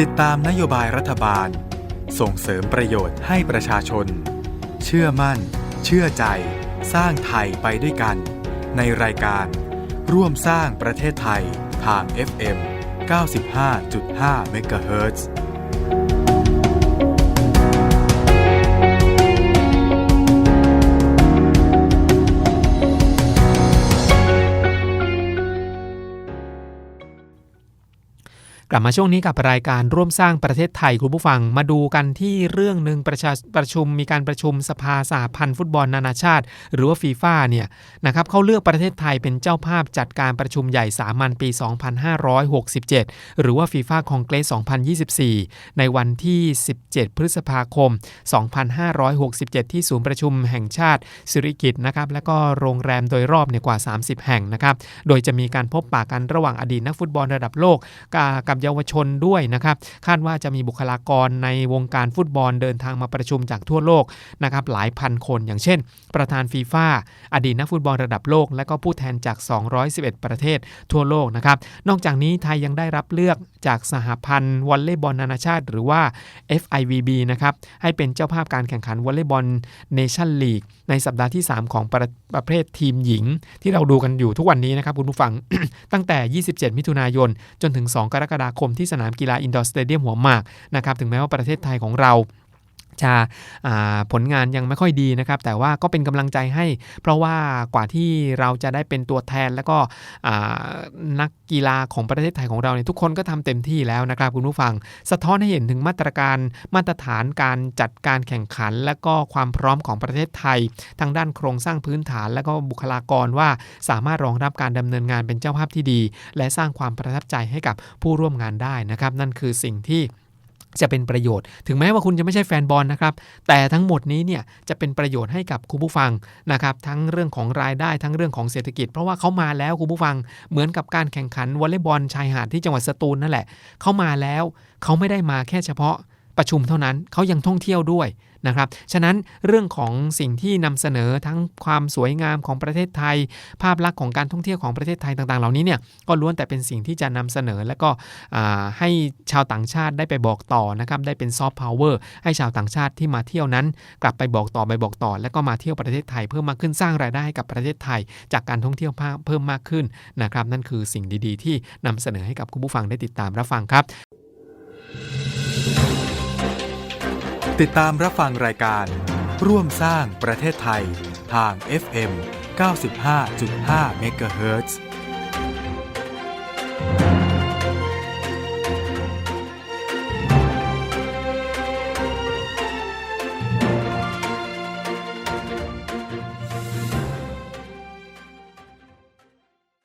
ติดตามนโยบายรัฐบาล ส่งเสริมประโยชน์ให้ประชาชน เชื่อมั่น เชื่อใจ สร้างไทยไปด้วยกัน ในรายการ ร่วมสร้างประเทศไทยทาง FM 95.5 MHz ก กลับมาช่วงนี้กับรายการร่วมสร้างประเทศไทยคุณผู้ฟังมาดูกันที่เรื่องหนึ่งประชาประชุมมีการประชุมสภาสหพันธ์ฟุตบอลนานาชาติ หรือว่าฟีฟ่าเนี่ยนะครับเขาเลือกประเทศไทยเป็นเจ้าภาพจัดการประชุมใหญ่สามัญปี 2567 หรือว่าฟีฟ่าคองเกรส2024 ในวันที่ 17 พฤษภาคม 2567 ที่ศูนย์ประชุมแห่งชาติสิริกิตนะครับและก็โรงแรมโดยรอบเนี่ยกว่า 30 แห่งนะครับโดยจะมีการพบปะกันระหว่างอดีตนักฟุตบอลระดับโลกกับเยาวชนด้วยนะครับ คาดว่าจะมีบุคลากรในวงการฟุตบอลเดินทางมาประชุมจากทั่วโลกนะครับหลายพันคนอย่างเช่น ประธานฟีฟ่าอดีตนักฟุตบอลระดับโลก และก็ผู้แทนจาก 211 ประเทศทั่วโลกนะครับ นอกจากนี้ไทยยังได้รับเลือกจากสหพันธ์วอลเลย์บอลนานาชาติ หรือว่า FIVB นะครับให้เป็นเจ้าภาพการแข่งขันวอลเลย์บอลเนชั่นลีกในสัปดาห์ที่ 3 ของประประเภททีมหญิง ที่เราดูกันอยู่ทุกวันนี้นะครับคุณผู้ฟังตั้งแต่ 27 มิถุนายน จนถึง 2 กรกฎาคมที่สนามกีฬาอินดอร์สเตเดียมหัวหมากนะครับถึงแม้ว่าประเทศไทยของเรา จะผลงานยังไม่ค่อยดีนะครับ แต่ว่าก็เป็นกำลังใจให้ เพราะว่ากว่าที่เราจะได้เป็นตัวแทน แล้วก็นักกีฬาของประเทศไทยของเราเนี่ยทุกคนก็ทำเต็มที่แล้วนะครับคุณผู้ฟัง สะท้อนให้เห็นถึงมาตรการมาตรฐานการจัดการแข่งขัน และก็ความพร้อมของประเทศไทย ทางด้านโครงสร้างพื้นฐาน และก็บุคลากรว่าสามารถรองรับการดำเนินงานเป็นเจ้าภาพที่ดี และสร้างความประทับใจให้กับผู้ร่วมงานได้นะครับ นั่นคือสิ่งที่ จะเป็นประโยชน์ ถึงแม้ว่าคุณจะไม่ใช่แฟนบอลนะครับ แต่ทั้งหมดนี้เนี่ยจะเป็นประโยชน์ให้กับคุณผู้ฟังนะครับ ทั้งเรื่องของรายได้ทั้งเรื่องของเศรษฐกิจ เพราะว่าเขามาแล้วคุณผู้ฟังเหมือนกับการแข่งขันวอลเลย์บอลชายหาดที่จังหวัดสตูลนั่นแหละเขามาแล้วเขาไม่ได้มาแค่เฉพาะ ประชุมเท่านั้นเขายังท่องเที่ยวด้วยนะครับ ฉะนั้นเรื่องของสิ่งที่นำเสนอทั้งความสวยงามของประเทศไทย ภาพลักษณ์ของการท่องเที่ยวของประเทศไทยต่าง ๆ เหล่านี้เนี่ยก็ล้วนแต่เป็นสิ่งที่จะนำเสนอ และก็ให้ชาวต่างชาติได้ไปบอกต่อนะครับได้เป็นซอฟต์พาวเวอร์ให้ชาวต่างชาติที่มาเที่ยวนั้น กลับไปบอกต่อไปบอกต่อ แล้วก็มาเที่ยวประเทศไทย เพิ่มมากขึ้นสร้างรายได้ให้กับประเทศไทย จากการท่องเที่ยวเพิ่มมากขึ้นนะครับนั่นคือสิ่งดีๆ ที่นำเสนอให้กับคุณผู้ฟังได้ติดตามรับฟังครับ ติดตามรับฟังรายการ ร่วมสร้างประเทศไทยทาง FM 95.5 MHz